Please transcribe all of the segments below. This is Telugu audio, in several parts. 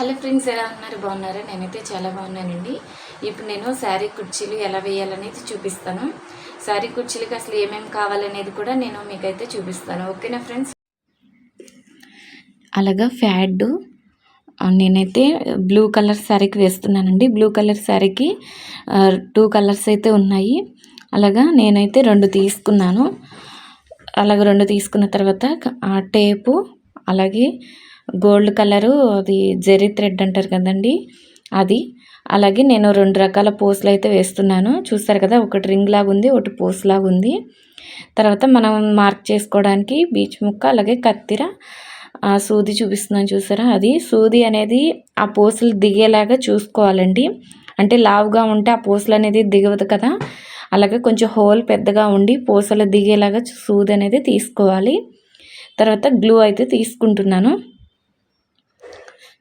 హలో ఫ్రెండ్స్ ఎలా ఉన్నారు? బాగున్నారా? నేనైతే చాలా బాగున్నానండి. ఇప్పుడు నేను శారీ కుర్చీలు ఎలా వేయాలనేది చూపిస్తాను. శారీ కుర్చీలకి అసలు ఏమేమి కావాలనేది కూడా నేను మీకైతే చూపిస్తాను. ఓకేనా ఫ్రెండ్స్? అలాగా ఫ్యాడ్. నేనైతే బ్లూ కలర్ శారీకి వేస్తున్నానండి. బ్లూ కలర్ శారీకి టూ కలర్స్ అయితే ఉన్నాయి. అలాగా నేనైతే రెండు తీసుకున్నాను. అలాగ రెండు తీసుకున్న తర్వాత ఆ టేపు అలాగే గోల్డ్ కలరు అది జెరీ థ్రెడ్ అంటారు కదండి అది. అలాగే నేను రెండు రకాల పోస్లు అయితే వేస్తున్నాను. చూస్తారు కదా ఒకటి రింగ్ లాగా ఉంది ఒకటి పోస్లాగా ఉంది తర్వాత మనం మార్క్ చేసుకోవడానికి బీచ్ ముక్క అలాగే కత్తిర ఆ సూది చూపిస్తున్నాను చూసారా? అది సూది అనేది ఆ పోసులు దిగేలాగా చూసుకోవాలండి. అంటే లావుగా ఉంటే ఆ పోసులు అనేది దిగవదు కదా. అలాగే కొంచెం హోల్ పెద్దగా ఉండి పూసలు దిగేలాగా సూది అనేది తీసుకోవాలి. తర్వాత గ్లూ అయితే తీసుకుంటున్నాను.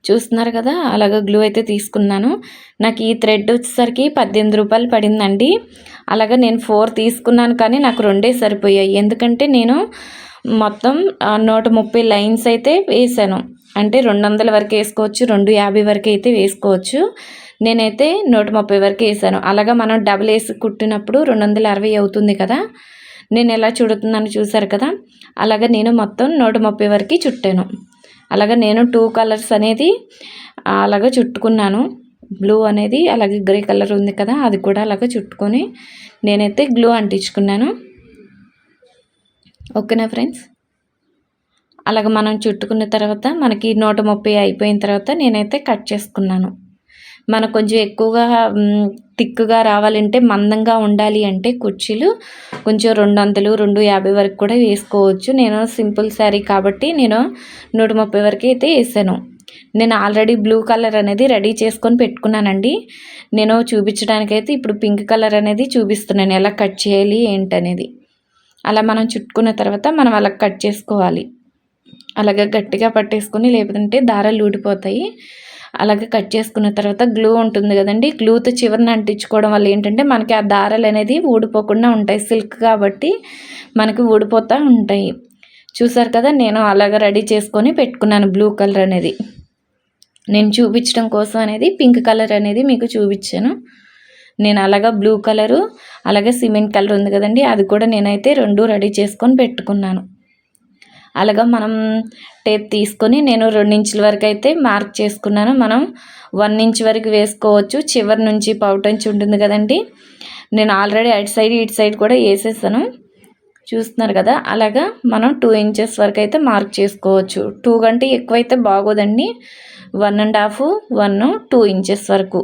చూస్తున్నారు కదా అలాగ గ్లూ అయితే తీసుకున్నాను. నాకు ఈ థ్రెడ్ వచ్చేసరికి పద్దెనిమిది రూపాయలు పడిందండి. అలాగ నేను ఫోర్ తీసుకున్నాను కానీ నాకు రెండే సరిపోయాయి. ఎందుకంటే నేను మొత్తం నూట ముప్పై లైన్స్ అయితే వేసాను. అంటే రెండు వందల వరకు వేసుకోవచ్చు రెండు యాభై వరకు అయితే వేసుకోవచ్చు. నేనైతే నూట ముప్పై వరకు వేసాను. అలాగా మనం డబుల్ వేసి కుట్టినప్పుడు రెండు వందల అరవై అవుతుంది కదా. నేను ఎలా చుడుతున్నాను చూసారు కదా. అలాగా నేను మొత్తం నూట ముప్పై వరకు చుట్టాను. అలాగే నేను టూ కలర్స్ అనేది అలాగ చుట్టుకున్నాను. బ్లూ అనేది అలాగే గ్రే కలర్ ఉంది కదా అది కూడా అలాగ చుట్టుకొని నేనైతే గ్లూ అంటించుకున్నాను. ఓకేనా ఫ్రెండ్స్ అలాగ మనం చుట్టుకున్న తర్వాత మనకి నూట ముప్పై అయిపోయిన తర్వాత నేనైతే కట్ చేసుకున్నాను. మనకు కొంచెం ఎక్కువగా థిక్గా రావాలంటే మందంగా ఉండాలి అంటే కుర్చీలు కొంచెం రెండు వందలు రెండు యాభై వరకు కూడా వేసుకోవచ్చు. నేను సింపుల్ శారీ కాబట్టి నేను నూట ముప్పై వరకు అయితే వేసాను. నేను ఆల్రెడీ బ్లూ కలర్ అనేది రెడీ చేసుకొని పెట్టుకున్నానండి. నేను చూపించడానికైతే ఇప్పుడు పింక్ కలర్ అనేది చూపిస్తున్నాను. ఎలా కట్ చేయాలి ఏంటనేది. అలా మనం చుట్టుకున్న తర్వాత మనం అలా కట్ చేసుకోవాలి. అలాగే గట్టిగా పట్టేసుకొని లేకపోతే దారాలు ఊడిపోతాయి. అలాగే కట్ చేసుకున్న తర్వాత గ్లూ ఉంటుంది కదండి. గ్లూతో చివరిని అంటించుకోవడం వల్ల ఏంటంటే మనకి ఆ దారాలు అనేది ఊడిపోకుండా ఉంటాయి. సిల్క్ కాబట్టి మనకి ఊడిపోతూ ఉంటాయి. చూసారు కదా నేను అలాగ రెడీ చేసుకొని పెట్టుకున్నాను బ్లూ కలర్ అనేది. నేను చూపించడం కోసం అనేది పింక్ కలర్ అనేది మీకు చూపించాను. నేను అలాగా బ్లూ కలరు అలాగే సిమెంట్ కలర్ ఉంది కదండి. అది కూడా నేనైతే రెండు రెడీ చేసుకొని పెట్టుకున్నాను. అలాగా మనం టేప్ తీసుకొని నేను రెండు ఇంచుల వరకు అయితే మార్క్ చేసుకున్నాను. మనం వన్ ఇంచ్ వరకు వేసుకోవచ్చు. చివరి నుంచి పౌటంచి ఉంటుంది కదండి. నేను ఆల్రెడీ అటు సైడ్ ఇటు సైడ్ కూడా వేసేసాను. చూస్తున్నారు కదా? అలాగా మనం టూ ఇంచెస్ వరకు అయితే మార్క్ చేసుకోవచ్చు. టూ కంటే ఎక్కువైతే బాగోదండి. One and half one two inches వరకు.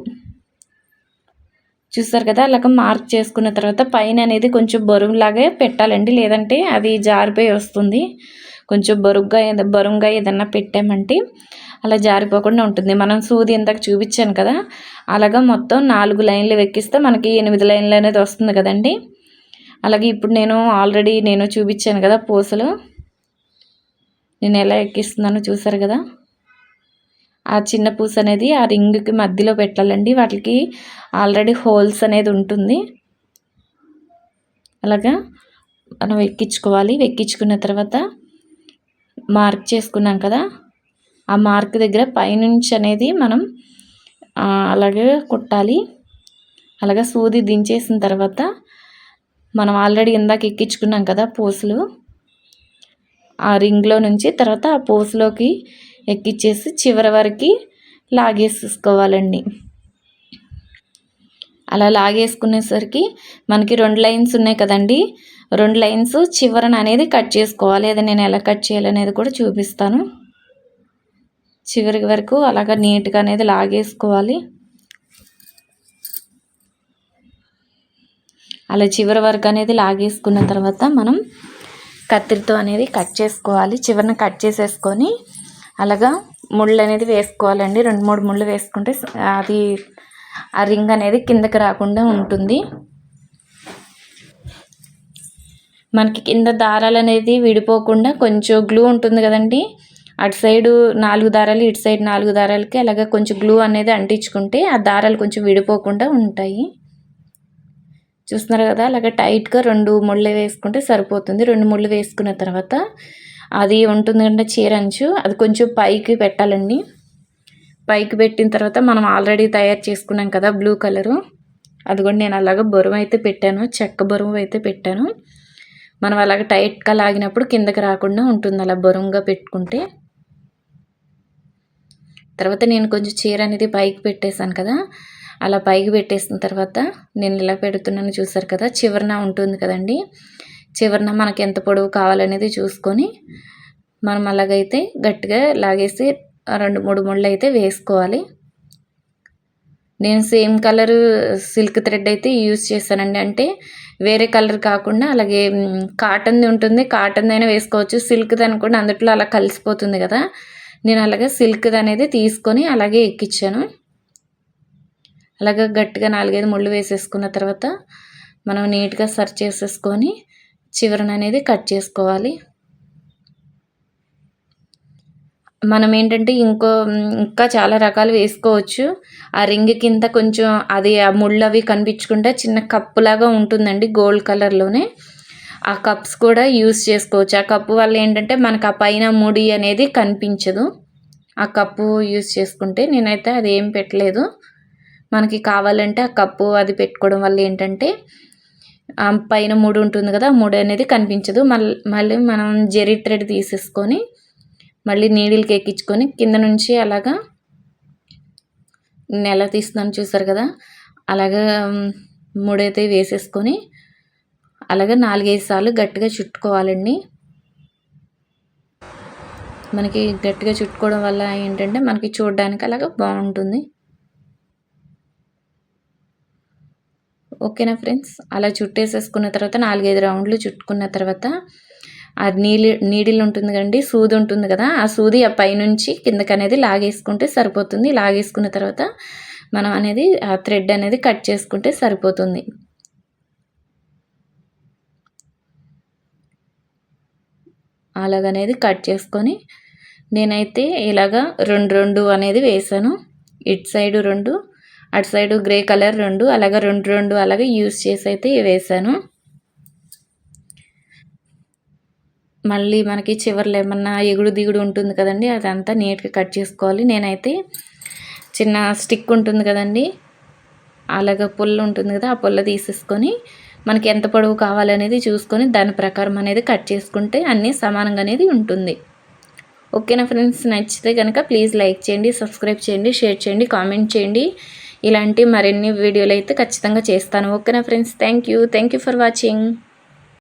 చూస్తారు కదా అలాగ మార్క్ చేసుకున్న తర్వాత పైన అనేది కొంచెం బరువులాగే పెట్టాలండి. లేదంటే అది జారిపోయి వస్తుంది. కొంచెం బరుగ్గా బరువుగా ఏదన్నా పెట్టామంటే అలా జారిపోకుండా ఉంటుంది. మనం సూది ఇందాక చూపించాను కదా అలాగా మొత్తం నాలుగు లైన్లు ఎక్కిస్తే మనకి ఎనిమిది లైన్లు అనేది వస్తుంది కదండి. అలాగే ఇప్పుడు నేను ఆల్రెడీ నేను చూపించాను కదా పూసలు. నేను ఎలా ఎక్కిస్తున్నానో చూసారు కదా. ఆ చిన్న పూస అనేది ఆ రింగ్కి మధ్యలో పెట్టాలండి. వాటికి ఆల్రెడీ హోల్స్ అనేది ఉంటుంది. అలాగా మనం ఎక్కించుకోవాలి. ఎక్కించుకున్న తర్వాత మార్క్ చేసుకున్నాం కదా ఆ మార్క్ దగ్గర పైనుంచి అనేది మనం అలాగే కుట్టాలి. అలాగే సూది దించేసిన తర్వాత మనం ఆల్రెడీ ఇందాక ఎక్కించుకున్నాం కదా పూసలు. ఆ రింగ్లో నుంచి తర్వాత ఆ పూసలోకి ఎక్కిచ్చేసి చివరి వరకు లాగేసుకోవాలండి అలా లాగేసుకునేసరికి మనకి రెండు లైన్స్ ఉన్నాయి కదండి. రెండు లైన్స్ చివరన అనేది కట్ చేసుకోవాలి. అది నేను ఎలా కట్ చేయాలనేది కూడా చూపిస్తాను. చివరి వరకు అలాగ నీట్గా అనేది లాగేసుకోవాలి. అలా చివరి వరకు అనేది లాగేసుకున్న తర్వాత మనం కత్తిరితో అనేది కట్ చేసుకోవాలి. చివరిన కట్ చేసేసుకొని అలాగా ముళ్ళు అనేది వేసుకోవాలండి. రెండు మూడు ముళ్ళు వేసుకుంటే అది ఆ రింగ్ అనేది కిందకి రాకుండా ఉంటుంది. మనకి కింద దారాలు అనేది విడిపోకుండా కొంచెం గ్లూ ఉంటుంది కదండి. అటు సైడు నాలుగు దారాలు ఇటు సైడ్ నాలుగు దారాలకి అలాగే కొంచెం గ్లూ అనేది అంటించుకుంటే ఆ దారాలు కొంచెం విడిపోకుండా ఉంటాయి. చూస్తున్నారు కదా అలాగే టైట్గా రెండు ముళ్ళు వేసుకుంటే సరిపోతుంది. రెండు ముళ్ళు వేసుకున్న తర్వాత అది ఉంటుంది కంటే చీర అంచు. అది కొంచెం పైకి పెట్టాలండి. పైకి పెట్టిన తర్వాత మనం ఆల్రెడీ తయారు చేసుకున్నాం కదా బ్లూ కలరు. అది కూడా నేను అలాగ బరువు అయితే పెట్టాను. చెక్క బరువు అయితే పెట్టాను. మనం అలాగ టైట్గా లాగినప్పుడు కిందకి రాకుండా ఉంటుంది అలా బరువుగా పెట్టుకుంటే. తర్వాత నేను కొంచెం చీర అనేది పైకి పెట్టేశాను కదా. అలా పైకి పెట్టేసిన తర్వాత నేను ఇలా పెడుతున్నాను చూసారు కదా చివరన ఉంటుంది కదండి. చివరన మనకి ఎంత పొడవు కావాలనేది చూసుకొని మనం అలాగైతే గట్టిగా లాగేసి రెండు మూడు ముళ్ళు అయితే వేసుకోవాలి. నేను సేమ్ కలర్ సిల్క్ థ్రెడ్ అయితే యూజ్ చేశానండి. అంటే వేరే కలర్ కాకుండా అలాగే కాటన్ది ఉంటుంది. కాటన్ అయినా వేసుకోవచ్చు. సిల్క్ది అనుకోండి అందుట్లో అలా కలిసిపోతుంది కదా. నేను అలాగే సిల్క్ది అనేది తీసుకొని అలాగే ఎక్కించాను అలాగే గట్టిగా నాలుగైదు ముళ్ళు వేసేసుకున్న తర్వాత మనం నీట్గా సర్చ్ చేసేసుకొని చివరన అనేది కట్ చేసుకోవాలి. మనం ఏంటంటే ఇంకో ఇంకా చాలా రకాలు వేసుకోవచ్చు. ఆ రింగ్ కింద కొంచెం అది ఆ ముళ్ళు అవి కనిపించకుండా చిన్న కప్పులాగా ఉంటుందండి గోల్డ్ కలర్లోనే ఆ కప్స్ కూడా యూస్ చేసుకోవచ్చు. ఆ కప్పు వల్ల ఏంటంటే మనకు ఆ పైన ముడి అనేది కనిపించదు. ఆ కప్పు యూస్ చేసుకుంటే నేనైతే అది ఏం పెట్టలేదు. మనకి కావాలంటే ఆ కప్పు అది పెట్టుకోవడం వల్ల ఏంటంటే పైన మూడు ఉంటుంది కదా మూడు అనేది కనిపించదు. మళ్ళీ మళ్ళీ మనం జెరీ థ్రెడ్ తీసేసుకొని మళ్ళీ నీడిల్కి ఎక్కించుకొని కింద నుంచి అలాగా నెల తీస్తున్నాను చూసారు కదా అలాగా మూడైతే వేసేసుకొని అలాగే నాలుగైదు సార్లు గట్టిగా చుట్టుకోవాలండి. మనకి గట్టిగా చుట్టుకోవడం వల్ల ఏంటంటే మనకి చూడడానికి అలాగా బాగుంటుంది. ఓకేనా ఫ్రెండ్స్? అలా చుట్టేసేసుకున్న తర్వాత నాలుగైదు రౌండ్లు చుట్టుకున్న తర్వాత ఆ నీళ్ళు నీడిల్ ఉంటుంది కదండి సూది ఉంటుంది కదా ఆ సూది ఆ పైనుంచి కిందకి అనేది లాగేసుకుంటే సరిపోతుంది. లాగేసుకున్న తర్వాత మనం అనేది ఆ థ్రెడ్ అనేది కట్ చేసుకుంటే సరిపోతుంది. అలాగనేది కట్ చేసుకొని నేనైతే ఇలాగా రెండు రెండు అనేది వేసాను. ఇటు సైడు రెండు అటు సైడు గ్రే కలర్ రెండు అలాగే రెండు రెండు అలాగే యూస్ చేసి అయితే వేసాను మళ్ళీ మనకి చివర్లో ఏమన్నా ఎగుడు దిగుడు ఉంటుంది కదండి అదంతా నీట్గా కట్ చేసుకోవాలి. నేనైతే చిన్న స్టిక్ ఉంటుంది కదండి అలాగే పుల్ల ఉంటుంది కదా ఆ పుల్ల తీసేసుకొని మనకి ఎంత పొడవు కావాలనేది చూసుకొని దాని ప్రకారం అనేది కట్ చేసుకుంటే అన్నీ సమానంగా అనేది ఉంటుంది. ఓకేనా ఫ్రెండ్స్? నచ్చితే కనుక ప్లీజ్ లైక్ చేయండి సబ్స్క్రైబ్ చేయండి షేర్ చేయండి కామెంట్ చేయండి. ఇలాంటి మరిన్ని వీడియోలు అయితే ఖచ్చితంగా చేస్తాను. ఓకేనా friends thank you thank you for watching